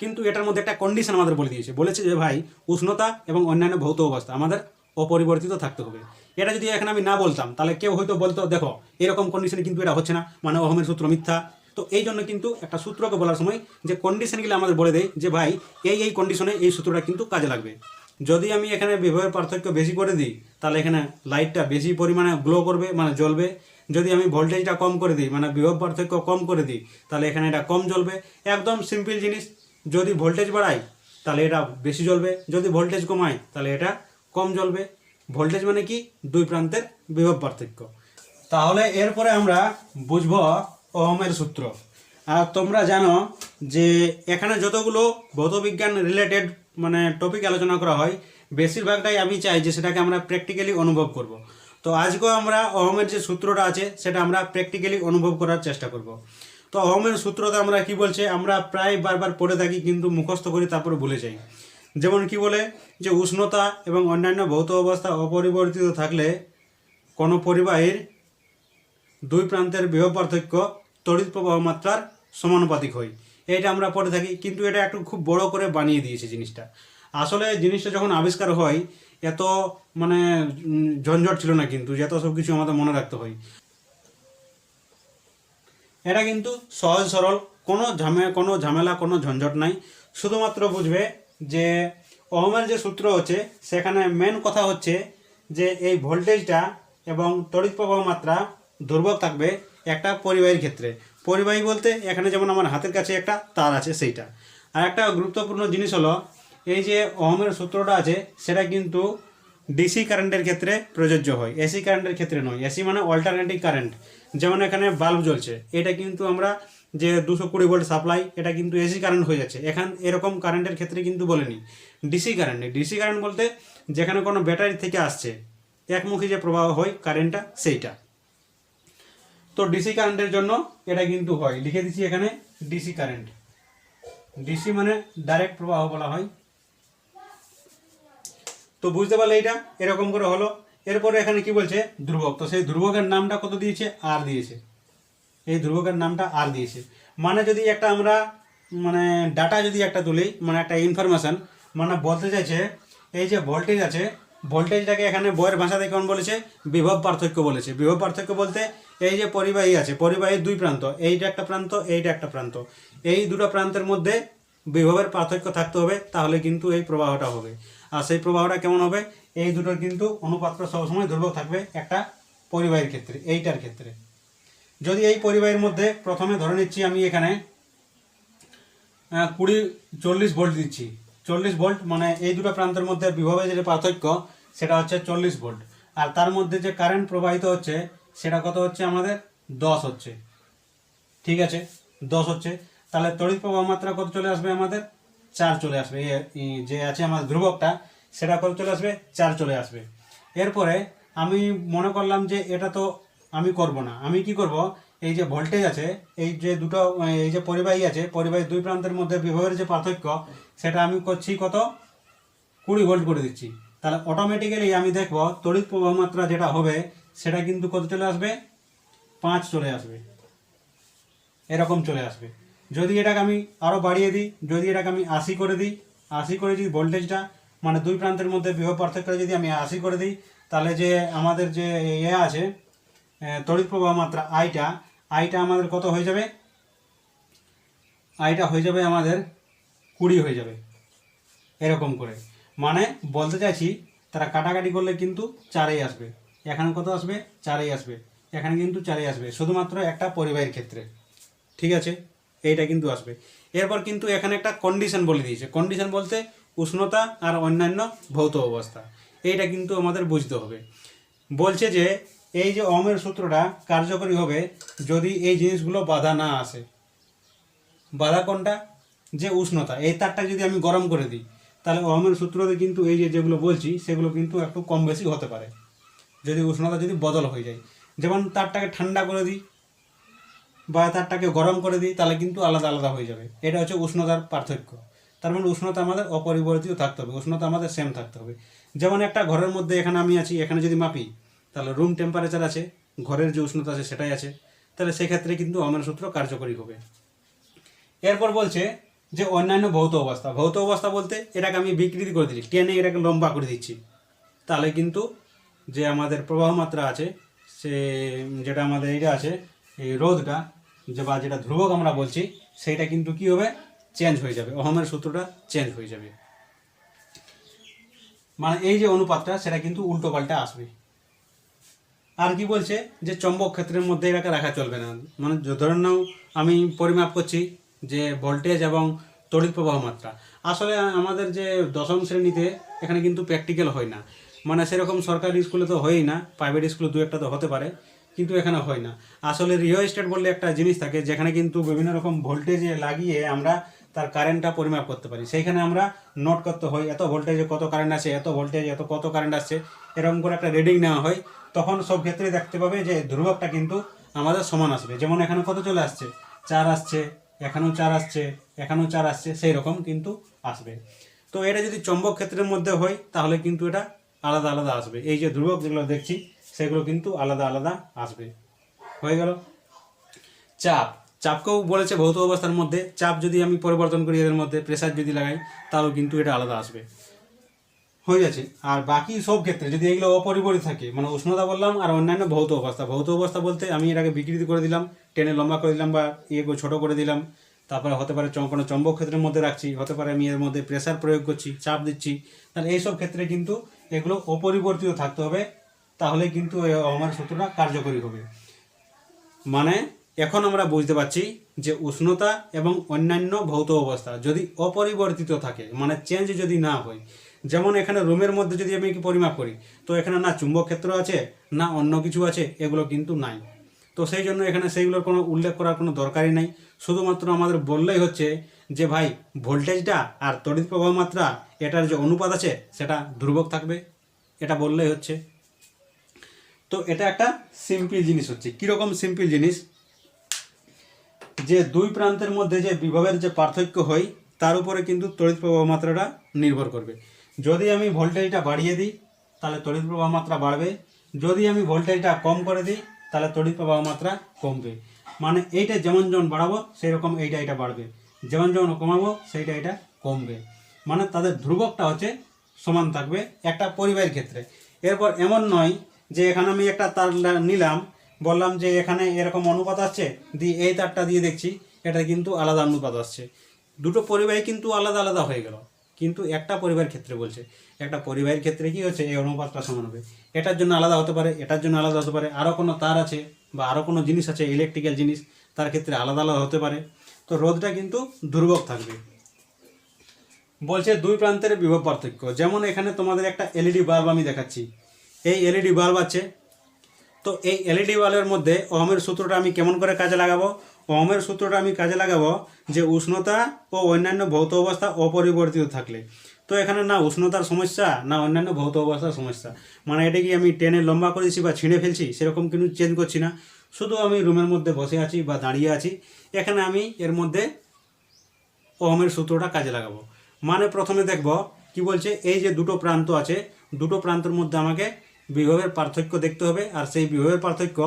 কিন্তু এটার মধ্যে একটা কন্ডিশন আমাদের বলে দিয়েছে। বলেছে যে ভাই, উষ্ণতা এবং অন্যান্য ভৌত অবস্থা আমাদের অপরিবর্তিত থাকতে হবে। এটা যদি এখানে আমি না বলতাম, তাহলে কেউ হয়তো বলতো, দেখো, এরকম কন্ডিশনে কিন্তু এটা হচ্ছে না। মানে অহমের সূত্র মিথ্যা। তো এই জন্য কিন্তু একটা সূত্রকে বলার সময় যে কন্ডিশনগুলো আমাদের বলে দেয় যে ভাই, এই এই কন্ডিশনে এই সূত্রটা কিন্তু কাজে লাগবে। যদি আমি এখানে বিভবের পার্থক্য বেশি করে দিই, তাহলে এখানে লাইটটা বেশি পরিমাণে গ্লো করবে মানে জ্বলবে। যদি আমি ভোল্টেজটা কম করে দিই মানে বিভব পার্থক্য কম করে দিই, তাহলে এখানে এটা কম জ্বলবে। একদম সিম্পল জিনিস যদি ভোল্টেজ বাড়াই তাহলে এটা বেশি জ্বলবে। যদি ভোল্টেজ কমাই তাহলে এটা কম জ্বলবে। ভোল্টেজ মানে কি? দুই প্রান্তের বিভব পার্থক্য। তাহলে এরপরে আমরা বুঝব ওহমের সূত্র। আর তোমরা জানো যে এখানে যতগুলো ভৌতবিজ্ঞান রিলেটেড মানে টপিক আলোচনা করা হয়, বেশিরভাগটাই আমি চাই যে সেটাকে আমরা প্র্যাকটিক্যালি অনুভব করব। তো আজকেও আমরা ওহমের যে সূত্রটা আছে, সেটা আমরা প্র্যাকটিক্যালি অনুভব করার চেষ্টা করব। তো অহমের সূত্রতে আমরা কি বলছে, আমরা প্রায় বারবার পড়ে থাকি কিন্তু মুখস্থ করি তারপরে ভুলে যাই। যেমন কি বলে যে উষ্ণতা এবং অন্যান্য ভৌত অবস্থা অপরিবর্তিত থাকলে কোনো পরিবাহীর দুই প্রান্তের বিভব পার্থক্য তড়িৎ প্রবাহ মাত্রার সমানুপাতিক হয়। এটা আমরা পড়ে থাকি, কিন্তু এটা একটু খুব বড় করে বানিয়ে দিয়েছে জিনিসটা। আসলে জিনিসটা যখন আবিষ্কার হয়, এত মানে ঝঞ্ঝট ছিল না কিন্তু যে এত সব কিছু আমাদের মনে রাখতে হয়। এটা কিন্তু সহজ সরল, কোনো ঝামেলা কোনো ঝামেলা, কোনো ঝঞ্ঝট নাই। শুধুমাত্র বুঝবে যে ওহমের যে সূত্র হচ্ছে, সেখানে মেন কথা হচ্ছে যে এই ভোল্টেজটা এবং তড়িৎ প্রবাহ মাত্রা দুর্বল থাকবে একটা পরিবাহীর ক্ষেত্রে। পরিবাহী বলতে এখানে যেমন আমার হাতের কাছে একটা তার আছে, সেইটা। আর একটা গুরুত্বপূর্ণ জিনিস হলো, এই যে ওহমের সূত্রটা আছে, সেটা কিন্তু ডিসি কারেন্টের ক্ষেত্রে প্রযোজ্য হয়। এসি কারেন্টের ক্ষেত্রে নয়। এসি মানে অল্টারনেটিভ কারেন্ট যেমন এখানে বাল্ব জ্বলছে, এটা কিন্তু আমরা যে দুশো কুড়ি ভোল্ট সাপ্লাই এটা কিন্তু এসি কারেন্ট হয়ে যাচ্ছে। এখান, এরকম কারেন্টের ক্ষেত্রে কিন্তু বলেনি। ডিসি কারেন্ট ডিসি কারেন্ট বলতে যেখানে কোনো ব্যাটারি থেকে আসছে, একমুখী যে প্রবাহ হয় কারেন্টটা সেইটা। তো ডিসি কারেন্টের জন্য এটা কিন্তু হয়। লিখে দিচ্ছি এখানে ডিসি কারেন্ট ডিসি মানে ডাইরেক্ট প্রবাহ বলা হয়। তো বুঝতে পারলে এটা এরকম করে হলো। এরপরে এখানে কি বলছে? ধ্রুবক। তো সেই ধ্রুবকের নামটা কত দিয়েছে? আর দিয়েছে। এই ধ্রুবকের নামটা আর দিয়েছে। মানে যদি একটা আমরা মানে ডাটা যদি একটা তুলি মানে একটা ইনফরমেশন মানে বলতে চাইছে, এই যে ভোল্টেজ আছে ভোল্টেজটাকে এখানে বইয়ের ভাষাতে কেমন বলেছে? বিভব পার্থক্য বলেছে। বিভব পার্থক্য বলতে এই যে পরিবাহী আছে, পরিবাহীর দুই প্রান্ত, এইটা একটা প্রান্ত, এইটা একটা প্রান্ত। এই দুটো প্রান্তের মধ্যে বিভবের পার্থক্য থাকতে হবে, তাহলে কিন্তু এই প্রবাহটা হবে। আর সেই প্রবাহটা কেমন হবে? এই দুটোর কিন্তু অনুপাত্র সবসময় ধ্রুবক থাকবে একটা পরিবাহীর ক্ষেত্রে, এইটার ক্ষেত্রে। যদি এই পরিবাহীর মধ্যে প্রথমে ধরে নিচ্ছি আমি এখানে কুড়ি চল্লিশ ভোল্ট দিচ্ছি। চল্লিশ ভোল্ট মানে এই দুটো প্রান্তের মধ্যে বিভবের যে পার্থক্য, সেটা হচ্ছে চল্লিশ ভোল্ট। আর তার মধ্যে যে কারেন্ট প্রবাহিত হচ্ছে, সেটা কত হচ্ছে আমাদের? দশ হচ্ছে। ঠিক আছে? দশ হচ্ছে। তাহলে তড়িৎ প্রবাহ মাত্রা কত চলে আসবে আমাদের? চার চলে আসবে। যে আছে আমাদের ধ্রুবকটা সেটা কত চলে আসবে? চার চলে আসবে। এরপরে আমি মনে করলাম যে এটা তো আমি করব না। আমি কি করব? এই যে ভোল্টেজ আছে, এই যে দুটো, এই যে পরিবাহী আছে পরিবাহীর দুই প্রান্তের মধ্যে বিভবের যে পার্থক্য, সেটা আমি করছি কত? কুড়ি ভোল্ট করে দিচ্ছি। তাহলে অটোমেটিক্যালি আমি দেখব তড়িৎ প্রবাহ মাত্রা যেটা হবে, সেটা কিন্তু কত চলে আসবে? পাঁচ চলে আসবে। এরকম চলে আসবে। যদি এটাকে আমি আরও বাড়িয়ে দিই, যদি এটাকে আমি আশি করে দিই, আশি করে যদি ভোল্টেজটা মানে দুই প্রান্তের মধ্যে বিভব পার্থক্য যদি আমি আশি করে দিই, তাহলে যে আমাদের যে ইয়ে আছে তড়িৎ প্রবাহ মাত্রা আইটা আইটা আমাদের কত হয়ে যাবে? আইটা হয়ে যাবে আমাদের কুড়ি হয়ে যাবে, এরকম করে। মানে বলতে চাইছি, তারা কাটাকাটি করলে কিন্তু চারেই আসবে। এখানে কত আসবে? চারেই আসবে। এখানে কিন্তু চারেই আসবে, শুধুমাত্র একটা পরিবাহীর ক্ষেত্রে। ঠিক আছে? এইটা কিন্তু আসবে। এরপর কিন্তু এখানে একটা কন্ডিশন বলে দিয়েছে। কন্ডিশন বলতে উষ্ণতা আর অন্যান্য ভৌত অবস্থা। এইটা কিন্তু আমাদের বুঝতে হবে। বলছে যে, এই যে অমের সূত্রটা কার্যকরী হবে যদি এই জিনিসগুলো বাধা না আসে। বাধা কোনটা? যে উষ্ণতা। এই তারটা যদি আমি গরম করে দিই, তাহলে ওহমের সূত্রতে কিন্তু এই যে যেগুলো বলছি, সেগুলো কিন্তু একটু কম বেশি হতে পারে। যদি উষ্ণতা যদি বদল হয়ে যায়, যেমন তারটাকে ঠান্ডা করে দিই বা তারটাকে গরম করে দিই, তাহলে কিন্তু আলাদা আলাদা হয়ে যাবে। এটা হচ্ছে উষ্ণতার পার্থক্য। তার মানে উষ্ণতা আমাদের অপরিবর্তিত থাকতে হবে, উষ্ণতা আমাদের সেম থাকতে হবে। যেমন একটা ঘরের মধ্যে এখানে আমি আছি, এখানে যদি মাপি, তাহলে রুম টেম্পারেচার আছে, ঘরের যে উষ্ণতা আছে সেটাই আছে, তাহলে সেক্ষেত্রে কিন্তু অমের সূত্র কার্যকরী হবে। এরপর বলছে যে অন্যান্য ভৌত অবস্থা ভৌত অবস্থা বলতে এটাকে আমি বিকৃতি করে দিচ্ছি, টেনে এটাকে লম্বা করে দিচ্ছি। তাহলে কিন্তু যে আমাদের প্রবাহ মাত্রা আছে, সে যেটা আমাদের এটা আছে, এই রোদটা যে বা যেটা ধ্রুবক আমরা বলছি, সেইটা কিন্তু কি হবে? চেঞ্জ হয়ে যাবে। অহমের সূত্রটা চেঞ্জ হয়ে যাবে। মানে এই যে অনুপাতটা, সেটা কিন্তু উল্টো পাল্টা আসবে। আর কি বলছে? যে চম্বক ক্ষেত্রের মধ্যে এটাকে রাখা চলবে না। মানে য- ধরে নাও, আমি পরিমাপ করছি যে ভোল্টেজ এবং তড়িৎ প্রবাহ মাত্রা। আসলে আমাদের যে দশম শ্রেণীতে এখানে কিন্তু প্র্যাকটিক্যাল হয় না। মানে সেরকম সরকারি স্কুলে তো হয়ই না প্রাইভেট স্কুলে দু একটা তো হতে পারে, কিন্তু এখানে হয় না। আসলে রিও স্টেট বললে একটা জিনিস থাকে, যেখানে কিন্তু বিভিন্ন রকম ভোল্টেজে লাগিয়ে আমরা তার কারেন্টটা পরিমাপ করতে পারি। সেইখানে আমরা নোট করতে হয়, এত ভোল্টেজে কত কারেন্ট আছে এত ভোল্টেজ এত কত কারেন্ট আসছে এরকম করে একটা রিডিং নেওয়া হয়। তখন সব ক্ষেত্রে দেখতে পাবে যে ধ্রুবকটা কিন্তু আমাদের সমান আসবে। যেমন এখানে কত চলে আসছে? চার আসছে, এখানেও চার আসছে, এখানেও চার আসছে সেই রকম কিন্তু আসবে। তো এটা যদি চম্বক ক্ষেত্রের মধ্যে হয়, তাহলে কিন্তু এটা আলাদা আলাদা আসবে। এই যে ধ্রুবক যেগুলো দেখছি, সেগুলো কিন্তু আলাদা আলাদা আসবে। হয়ে গেল? চাপ। চাপকেও বলেছে ভৌত অবস্থার মধ্যে। চাপ যদি আমি পরিবর্তন করি এদের মধ্যে প্রেসার যদি লাগাই, তাহলেও কিন্তু এটা আলাদা আসবে। হয়ে যাচ্ছে আর বাকি সব ক্ষেত্রে যদি এগুলো অপরিবর্তিত থাকে মানে উষ্ণতা বললাম আর অন্যান্য ভৌত অবস্থা। ভৌত অবস্থা বলতে আমি এটাকে বিকৃতি করে দিলাম, টেনে লম্বা করে দিলাম বা ইয়ে ছোটো করে দিলাম। তারপরে হতে পারে কোনো চম্বক ক্ষেত্রের মধ্যে রাখছি, হতে পারে আমি এর মধ্যে প্রেসার প্রয়োগ করছি, চাপ দিচ্ছি। তাহলে এইসব ক্ষেত্রে কিন্তু এগুলো অপরিবর্তিত থাকতে হবে তাহলে কিন্তু আমার সূত্রটা কার্যকরী হবে। মানে এখন আমরা বুঝতে পারছি যে উষ্ণতা এবং অন্যান্য ভৌত অবস্থা যদি অপরিবর্তিত থাকে মানে চেঞ্জ যদি না হয়, যেমন এখানে রুমের মধ্যে যদি আমি কি পরিমাপ করি, তো এখানে না চুম্বক ক্ষেত্র আছে, না অন্য কিছু আছে, এগুলো কিন্তু নাই। তো সেই জন্য এখানে সেইগুলোর কোনো উল্লেখ করার কোনো দরকারই নাই। শুধুমাত্র আমাদের বললেই হচ্ছে যে ভাই, ভোল্টেজটা আর তড়িৎ প্রবাহ মাত্রা, এটার যে অনুপাত আছে, সেটা ধ্রুবক থাকবে। এটা বললেই হচ্ছে। তো এটা একটা সিম্পল জিনিস হচ্ছে। কীরকম সিম্পল জিনিস? যে দুই প্রান্তের মধ্যে যে বিভবের যে পার্থক্য হয়, তার উপরে কিন্তু তড়িৎ প্রবাহ মাত্রাটা নির্ভর করবে। যদি আমি ভোল্টেজটা বাড়িয়ে দিই, তাহলে তড়িৎ প্রবাহ মাত্রা বাড়বে। যদি আমি ভোল্টেজটা কম করে দিই, তাহলে তড়িৎ প্রবাহ মাত্রা কমবে। মানে এইটা যেমন যেমন বাড়াবো সেই রকম এইটা এটা বাড়বে। যেমন যেমন কমাবো, সেইটা এটা কমবে। মানে তাদের ধ্রুবকটা হচ্ছে সমান থাকবে একটা পরিবাহের ক্ষেত্রে। এরপর এমন নয় যে এখানে আমি একটা তার নিলাম বললাম যে এখানে এরকম অনুপাত আসছে, দিয়ে এই তারটা দিয়ে দেখছি, এটা কিন্তু আলাদা অনুপাত আসছে। দুটো পরিবাহী কিন্তু আলাদা আলাদা হয়ে গেল। কিন্তু একটা পরিবারের ক্ষেত্রে বলছে, একটা পরিবাহের ক্ষেত্রে কি হচ্ছে এই অনুপাতটা সমান হবে। এটার জন্য আলাদা হতে পারে, এটার জন্য আলাদা হতে পারে আরও কোনো তার আছে বা আরও কোনো জিনিস আছে ইলেকট্রিক্যাল জিনিস, তার ক্ষেত্রে আলাদা আলাদা হতে পারে। তো রোদটা কিন্তু দুর্বক থাকবে। বলছে দুই প্রান্তের বিভব পার্থক্য। যেমন এখানে তোমাদের একটা এলইডি বাল্ব আমি দেখাচ্ছি। এই এলইডি বাল্ব আছে তো এই এলইডি বাল্বের মধ্যে ওহমের সূত্রটা আমি কেমন করে কাজে লাগাবো? ওহমের সূত্রটা আমি কাজে লাগাবো যে উষ্ণতা ও অন্যান্য ভৌত অবস্থা অপরিবর্তিত থাকলে। তো এখানে না উষ্ণতার সমস্যা, না অন্যান্য ভৌত অবস্থার সমস্যা। মানে এটা কি আমি টেনে লম্বা করেছি বা ছিঁড়ে ফেলছি? সেরকম কিন্তু চেঞ্জ করছি না। শুধু আমি রুমের মধ্যে বসে আছি বা দাঁড়িয়ে আছি। এখানে আমি এর মধ্যে ওহমের সূত্রটা কাজে লাগাবো। মানে প্রথমে দেখব কি বলছে, এই যে দুটো প্রান্ত আছে, দুটো প্রান্তের মধ্যে আমাকে বিভবের পার্থক্য দেখতে হবে, আর সেই বিভবের পার্থক্য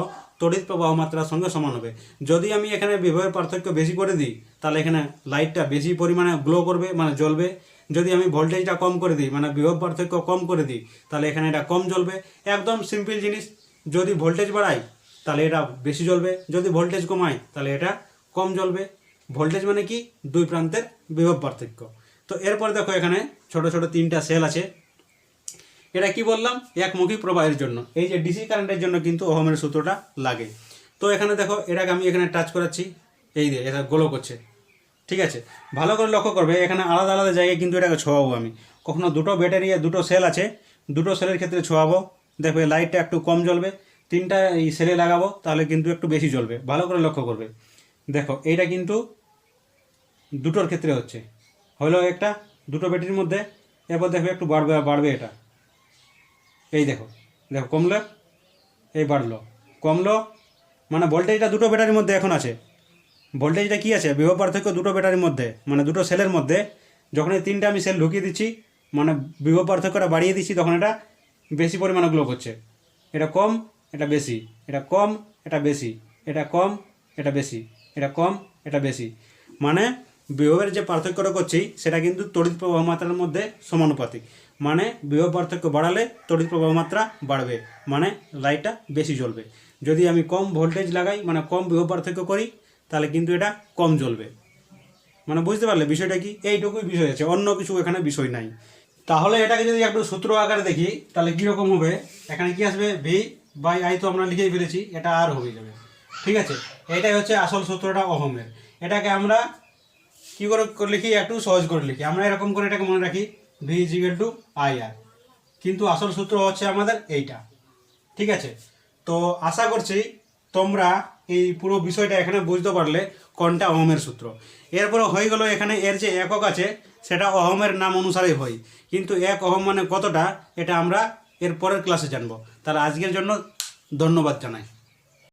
তড়িৎ প্রবাহ মাত্রার সঙ্গে সমান হবে। যদি আমি এখানে বিভবের পার্থক্য বেশি করে দিই, তাহলে এখানে লাইটটা বেশি পরিমাণে গ্লো করবে মানে জ্বলবে। যদি আমি ভোল্টেজটা কম করে দিই মানে বিভব পার্থক্য কম করে দিই, তাহলে এখানে এটা কম জ্বলবে। একদম সিম্পল জিনিস, যদি ভোল্টেজ বাড়াই, তাহলে এটা বেশি জ্বলবে। যদি ভোল্টেজ কমাই, তাহলে এটা কম জ্বলবে। ভোল্টেজ মানে কি? দুই প্রান্তের বিভব পার্থক্য। তো এরপর দেখো এখানে ছোট ছোট তিনটা সেল আছে। এটা কি বললাম? একমুখী প্রবাহের জন্য। এই যে ডিসি কারেন্টের জন্য কিন্তু ওহমের সূত্রটা লাগে। তো এখানে দেখো এটাকে আমি এখানে টাচ করাচ্ছি। এই দিয়ে এটা গোলো করছে ঠিক আছে? ভালো করে লক্ষ্য করবে, এখানে আলাদা আলাদা জায়গায় কিন্তু এটাকে ছোঁয়াবো আমি। কখনো দুটো ব্যাটারি আর দুটো সেল আছে, দুটো সেলের ক্ষেত্রে ছোঁয়াবো। দেখবে লাইটটা একটু কম জ্বলবে। তিনটা এই সেলে লাগাবো, তাহলে কিন্তু একটু বেশি জ্বলবে। ভালো করে লক্ষ্য করবে। দেখো, এইটা কিন্তু দুটোর ক্ষেত্রে হচ্ছে। হলো একটা, দুটো ব্যাটারির মধ্যে, এরপর দেখবে একটু বাড়বে বাড়বে এটা। এই দেখো দেখো, কমলো, এই বাড়লো। কমলো মানে ভোল্টেজটা দুটো ব্যাটারির মধ্যে এখন আছে। ভোল্টেজটা কি আছে? বিভব পার্থক্য দুটো ব্যাটারির মধ্যে মানে দুটো সেলের মধ্যে। যখন এই তিনটা আমি সেল ঢুকিয়ে দিচ্ছি মানে বিভব পার্থক্যটা বাড়িয়ে দিচ্ছি, তখন এটা বেশি পরিমাণে গ্লো করছে। এটা কম, এটা বেশি। এটা কম, এটা বেশি। এটা কম, এটা বেশি। এটা কম, এটা বেশি। মানে বিভবের যে পার্থক্যটা করছি, সেটা কিন্তু তড়িৎ প্রবাহ মাত্রার মধ্যে সমানুপাতিক। মানে বিভব পার্থক্য বাড়ালে তড়িৎ প্রবাহ মাত্রা বাড়বে মানে লাইটটা বেশি জ্বলবে। যদি আমি কম ভোল্টেজ লাগাই মানে কম বিভব পার্থক্য করি, তাহলে কিন্তু এটা কম জ্বলবে। মানে বুঝতে পারলে বিষয়টা কি? এইটুকুই বিষয় আছে, অন্য কিছু এখানে বিষয় নাই। তাহলে এটাকে যদি একটু সূত্র আকারে দেখি, তাহলে কীরকম হবে? এখানে কি আসবে? ভি বাই আই তো আমরা লিখেই ফেলেছি, এটা আর হয়ে যাবে। ঠিক আছে? এটাই হচ্ছে আসল সূত্রটা অহমের। এটাকে আমরা কী করে লিখি? একটু সহজ করে লিখি। আমরা এরকম করে এটাকে মনে রাখি V equal to I R কিন্তু আসল সূত্র হচ্ছে আমাদের এইটা। ঠিক আছে? তো আশা করছি তোমরা এই পুরো বিষয়টা এখানে বুঝতে পারলে কোনটা অহমের সূত্র। এরপরে হয়ে গেল এখানে এর যে একক আছে, সেটা অহমের নাম অনুসারে হয়। কিন্তু এক অহম মানে কতটা, এটা আমরা এর পরের ক্লাসে জানব। তাহলে আজকের জন্য ধন্যবাদ জানাই।